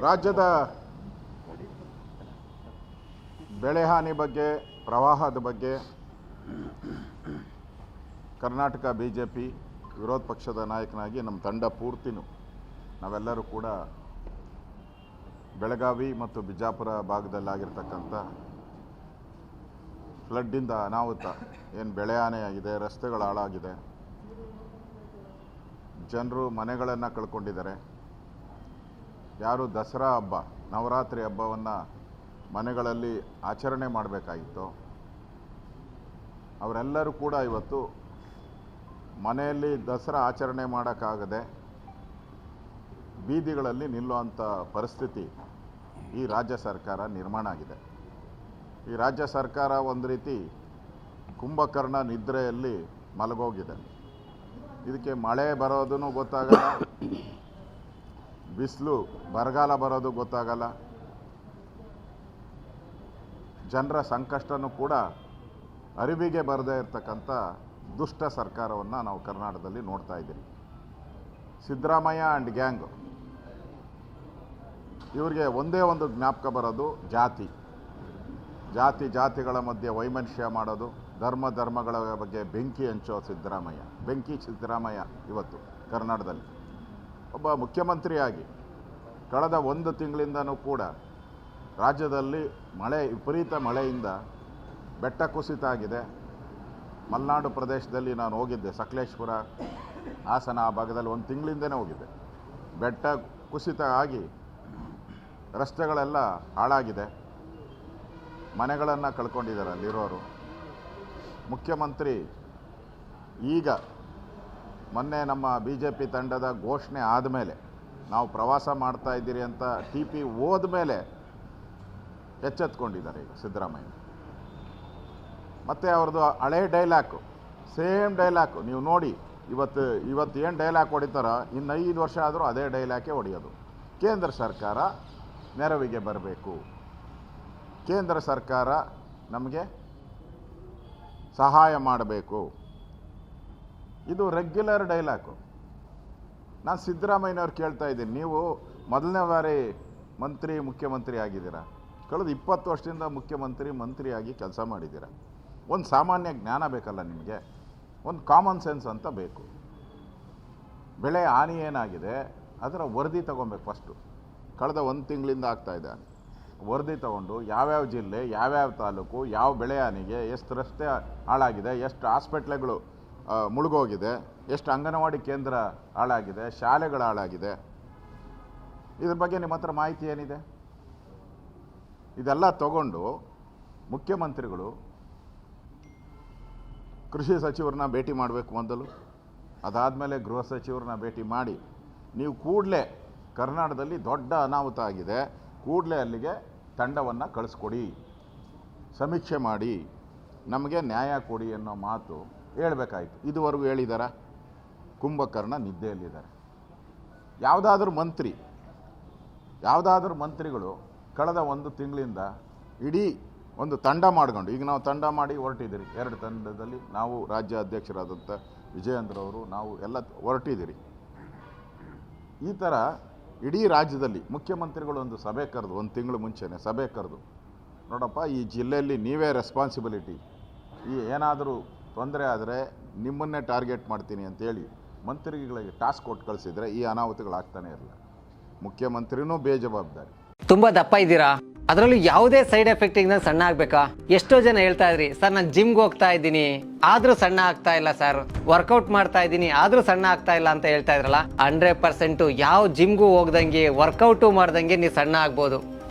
ರಾಜ್ಯದ ಬೆಳೆ ಹಾನಿ ಬಗ್ಗೆ, ಪ್ರವಾಹದ ಬಗ್ಗೆ ಕರ್ನಾಟಕ ಬಿ ಜೆ ಪಿ ವಿರೋಧ ಪಕ್ಷದ ನಾಯಕನಾಗಿ ನಮ್ಮ ತಂಡ ಪೂರ್ತಿನೂ ನಾವೆಲ್ಲರೂ ಕೂಡ ಬೆಳಗಾವಿ ಮತ್ತು ಬಿಜಾಪುರ ಭಾಗದಲ್ಲಾಗಿರ್ತಕ್ಕಂಥ ಫ್ಲಡ್ಡಿಂದ ಅನಾಹುತ, ಏನು ಬೆಳೆ ಹಾನಿಯಾಗಿದೆ, ರಸ್ತೆಗಳು ಹಾಳಾಗಿದೆ, ಜನರು ಮನೆಗಳನ್ನು ಕಳ್ಕೊಂಡಿದ್ದಾರೆ. ಯಾರು ದಸರಾ ಹಬ್ಬ, ನವರಾತ್ರಿ ಹಬ್ಬವನ್ನು ಮನೆಗಳಲ್ಲಿ ಆಚರಣೆ ಮಾಡಬೇಕಾಗಿತ್ತು. ಅವರೆಲ್ಲರೂ ಕೂಡ ಇವತ್ತು ಮನೆಯಲ್ಲಿ ದಸರಾ ಆಚರಣೆ ಮಾಡೋಕ್ಕಾಗದೆ ಬೀದಿಗಳಲ್ಲಿ ನಿಲ್ಲುವಂಥ ಪರಿಸ್ಥಿತಿ ಈ ರಾಜ್ಯ ಸರ್ಕಾರ ನಿರ್ಮಾಣ ಆಗಿದೆ. ಈ ರಾಜ್ಯ ಸರ್ಕಾರ ಒಂದು ರೀತಿ ಕುಂಭಕರ್ಣ ನಿದ್ರೆಯಲ್ಲಿ ಮಲಗೋಗಿದೆ. ಇದಕ್ಕೆ ಮಳೆ ಬರೋದೂ ಗೊತ್ತಾಗಲ್ಲ ಬಿಸಿಲು ಬರಗಾಲ ಬರೋದು ಗೊತ್ತಾಗಲ್ಲ. ಜನರ ಸಂಕಷ್ಟನೂ ಕೂಡ ಅರಿವಿಗೆ ಬರದೇ ಇರತಕ್ಕಂಥ ದುಷ್ಟ ಸರ್ಕಾರವನ್ನು ನಾವು ಕರ್ನಾಟಕದಲ್ಲಿ ನೋಡ್ತಾ ಇದ್ದೀವಿ ಸಿದ್ದರಾಮಯ್ಯ ಆ್ಯಂಡ್ ಗ್ಯಾಂಗ್. ಇವರಿಗೆ ಒಂದೇ ಒಂದು ಜ್ಞಾಪಕ ಬರೋದು ಜಾತಿ. ಜಾತಿ ಜಾತಿಗಳ ಮಧ್ಯೆ ವೈಮನುಷ್ಯ ಮಾಡೋದು, ಧರ್ಮ ಧರ್ಮಗಳ ಬಗ್ಗೆ ಬೆಂಕಿ ಹಂಚೋ ಸಿದ್ದರಾಮಯ್ಯ. ಬೆಂಕಿ ಸಿದ್ದರಾಮಯ್ಯ ಇವತ್ತು ಕರ್ನಾಟಕದಲ್ಲಿ. ಒಬ್ಬ ಮುಖ್ಯಮಂತ್ರಿಯಾಗಿ ಕಳೆದ ಒಂದು ತಿಂಗಳಿಂದನೂ ಕೂಡ ರಾಜ್ಯದಲ್ಲಿ ಮಳೆ, ವಿಪರೀತ ಮಳೆಯಿಂದ ಬೆಟ್ಟ ಕುಸಿತ ಆಗಿದೆ ಮಲೆನಾಡು ಪ್ರದೇಶದಲ್ಲಿ ನಾನು ಹೋಗಿದ್ದೆ, ಸಕಲೇಶ್ಪುರ ಹಾಸನ ಆ ಭಾಗದಲ್ಲಿ ಒಂದು ತಿಂಗಳಿಂದನೇ ಹೋಗಿದ್ದೆ. ಬೆಟ್ಟ ಕುಸಿತ ಆಗಿ ರಸ್ತೆಗಳೆಲ್ಲ ಹಾಳಾಗಿದೆ. ಮನೆಗಳನ್ನು ಕಳ್ಕೊಂಡಿದ್ದಾರೆ ಅಲ್ಲಿರೋರು. ಮುಖ್ಯಮಂತ್ರಿ ಈಗ ಮೊನ್ನೆ ನಮ್ಮ ಬಿ ಜೆ ಪಿ ತಂಡದ ಘೋಷಣೆ ಆದಮೇಲೆ ನಾವು ಪ್ರವಾಸ ಮಾಡ್ತಾ ಇದ್ದೀರಿ ಅಂತ ಟಿ ಪಿ ಹೋದ ಮೇಲೆ ಎಚ್ಚೆತ್ಕೊಂಡಿದ್ದಾರೆ ಈಗ ಸಿದ್ದರಾಮಯ್ಯ. ಮತ್ತು ಅವ್ರದ್ದು ಹಳೆ ಡೈಲಾಕು, ಸೇಮ್ ಡೈಲಾಕು. ನೀವು ನೋಡಿ, ಇವತ್ತು ಇವತ್ತು ಏನು ಡೈಲಾಗ್ ಹೊಡಿತಾರೋ? ಇನ್ನು ಐದು ವರ್ಷ ಆದರೂ ಅದೇ ಡೈಲಾಕೇ ಹೊಡೆಯೋದು. ಕೇಂದ್ರ ಸರ್ಕಾರ ನೆರವಿಗೆ ಬರಬೇಕು. ಕೇಂದ್ರ ಸರ್ಕಾರ ನಮಗೆ ಸಹಾಯ ಮಾಡಬೇಕು. ಇದು ರೆಗ್ಯುಲರ್ ಡೈಲಾಗು ನಾನು ಸಿದ್ದರಾಮಯ್ಯನವ್ರು ಕೇಳ್ತಾ ಇದ್ದೀನಿ, ನೀವು ಮೊದಲನೇ ಬಾರಿ ಮಂತ್ರಿ, ಮುಖ್ಯಮಂತ್ರಿ ಆಗಿದ್ದೀರಾ? ಕಳೆದ ಇಪ್ಪತ್ತು ವರ್ಷದಿಂದ ಮುಖ್ಯಮಂತ್ರಿ ಮಂತ್ರಿಯಾಗಿ ಕೆಲಸ ಮಾಡಿದ್ದೀರಾ? ಒಂದು ಸಾಮಾನ್ಯ ಜ್ಞಾನ ಬೇಕಲ್ಲ ನಿಮಗೆ? ಒಂದು ಕಾಮನ್ ಸೆನ್ಸ್ ಅಂತ ಬೇಕು. ಬೆಳೆ ಹಾನಿ ಏನಾಗಿದೆ, ಅದರ ವರದಿ ತೊಗೊಬೇಕು ಫಸ್ಟು ಕಳೆದ ಒಂದು ತಿಂಗಳಿಂದ ಆಗ್ತಾ ಇದೆ ವರದಿ ತೊಗೊಂಡು ಯಾವ್ಯಾವ ಜಿಲ್ಲೆ, ಯಾವ್ಯಾವ ತಾಲೂಕು, ಯಾವ ಬೆಳೆ ಹಾನಿಗೆ, ಎಷ್ಟು ರಸ್ತೆ ಹಾಳಾಗಿದೆ, ಎಷ್ಟು ಹಾಸ್ಪಿಟ್ಲ್ಗಳು ಮುಳುಗೋಗಿದೆ. ಎಷ್ಟು ಅಂಗನವಾಡಿ ಕೇಂದ್ರ ಹಾಳಾಗಿದೆ, ಶಾಲೆಗಳು ಹಾಳಾಗಿದೆ. ಇದ್ರ ಬಗ್ಗೆ ನಿಮ್ಮ ಹತ್ರ ಮಾಹಿತಿ ಏನಿದೆ? ಇದೆಲ್ಲ ತಗೊಂಡು ಮುಖ್ಯಮಂತ್ರಿಗಳು ಕೃಷಿ ಸಚಿವರನ್ನ ಭೇಟಿ ಮಾಡಬೇಕು ಮೊದಲು ಅದಾದಮೇಲೆ ಗೃಹ ಸಚಿವರನ್ನ ಭೇಟಿ ಮಾಡಿ, ನೀವು ಕೂಡಲೇ ಕರ್ನಾಟಕದಲ್ಲಿ ದೊಡ್ಡ ಅನಾಹುತ ಆಗಿದೆ, ಕೂಡಲೇ ಅಲ್ಲಿಗೆ ತಂಡವನ್ನು ಕಳಿಸ್ಕೊಡಿ, ಸಮೀಕ್ಷೆ ಮಾಡಿ, ನಮಗೆ ನ್ಯಾಯ ಕೊಡಿ ಅನ್ನೋ ಮಾತು ಹೇಳಬೇಕಾಯ್ತು. ಇದುವರೆಗೂ ಹೇಳಿದಾರ? ಕುಂಭಕರ್ಣ ನಿದ್ದೆಯಲ್ಲಿದ್ದಾರೆ. ಯಾವುದಾದ್ರೂ ಮಂತ್ರಿ, ಯಾವುದಾದ್ರೂ ಮಂತ್ರಿಗಳು ಕಳೆದ ಒಂದು ತಿಂಗಳಿಂದ ಇಡೀ ಒಂದು ತಂಡ ಮಾಡ್ಕೊಂಡು, ಈಗ ನಾವು ತಂಡ ಮಾಡಿ ಹೊರಟಿದ್ದೀರಿ. ಎರಡು ತಂಡದಲ್ಲಿ ನಾವು ರಾಜ್ಯ ಅಧ್ಯಕ್ಷರಾದಂಥ ವಿಜಯೇಂದ್ರವರು ನಾವು ಎಲ್ಲ ಹೊರಟಿದ್ದೀರಿ. ಈ ಥರ ಇಡೀ ರಾಜ್ಯದಲ್ಲಿ ಮುಖ್ಯಮಂತ್ರಿಗಳು ಒಂದು ಸಭೆ ಕರೆದು, ಒಂದು ತಿಂಗಳು ಮುಂಚೆನೆ ಸಭೆ ಕರೆದು, ನೋಡಪ್ಪ, ಈ ಜಿಲ್ಲೆಯಲ್ಲಿ ನೀವೇ ರೆಸ್ಪಾನ್ಸಿಬಿಲಿಟಿ ಈ ಏನಾದರೂ ತೊಂದರೆ ಆದರೆ ನಿಮ್ಮನ್ನೇ ಟಾರ್ಗೆಟ್ ಮಾಡ್ತೀನಿ ಅಂತೇಳಿ ಮಂತ್ರಿಗಳಿಗೆ ಟಾಸ್ಕ್ ಕೊಟ್ಟು ಕಳಿಸಿದ್ರೆ ಈ ಅನಾಹುತಗಳಾಗ್ತಾನೆ ಇರಲ್ಲ ಮುಖ್ಯಮಂತ್ರಿನೂ ಬೇಜವಾಬ್ದಾರಿ. ತುಂಬಾ ದಪ್ಪ ಇದ್ದೀರಾ? ಅದರಲ್ಲೂ ಯಾವುದೇ ಸೈಡ್ ಎಫೆಕ್ಟ್ ಇಂದ ಸಣ್ಣ ಆಗ್ಬೇಕಾ? ಎಷ್ಟೋ ಜನ ಹೇಳ್ತಾ ಇದ್ರಿ, ಸರ್, ನಾನು ಜಿಮ್ಗೆ ಹೋಗ್ತಾ ಇದ್ದೀನಿ. ಆದ್ರೂ ಸಣ್ಣ ಆಗ್ತಾ ಇಲ್ಲ, ಸರ್. ವರ್ಕೌಟ್ ಮಾಡ್ತಾ ಇದ್ದೀನಿ, ಆದ್ರೂ ಸಣ್ಣ ಆಗ್ತಾ ಇಲ್ಲ ಅಂತ ಹೇಳ್ತಾ ಇದ್ರಲ್ಲ ಹಂಡ್ರೆಡ್ ಪರ್ಸೆಂಟ್ ಯಾವ ಜಿಮ್ಗೂ ಹೋಗ್ದಂಗೆ, ವರ್ಕೌಟು ಮಾಡ್ದಂಗೆ ನೀವು ಸಣ್ಣ ಆಗ್ಬೋದು.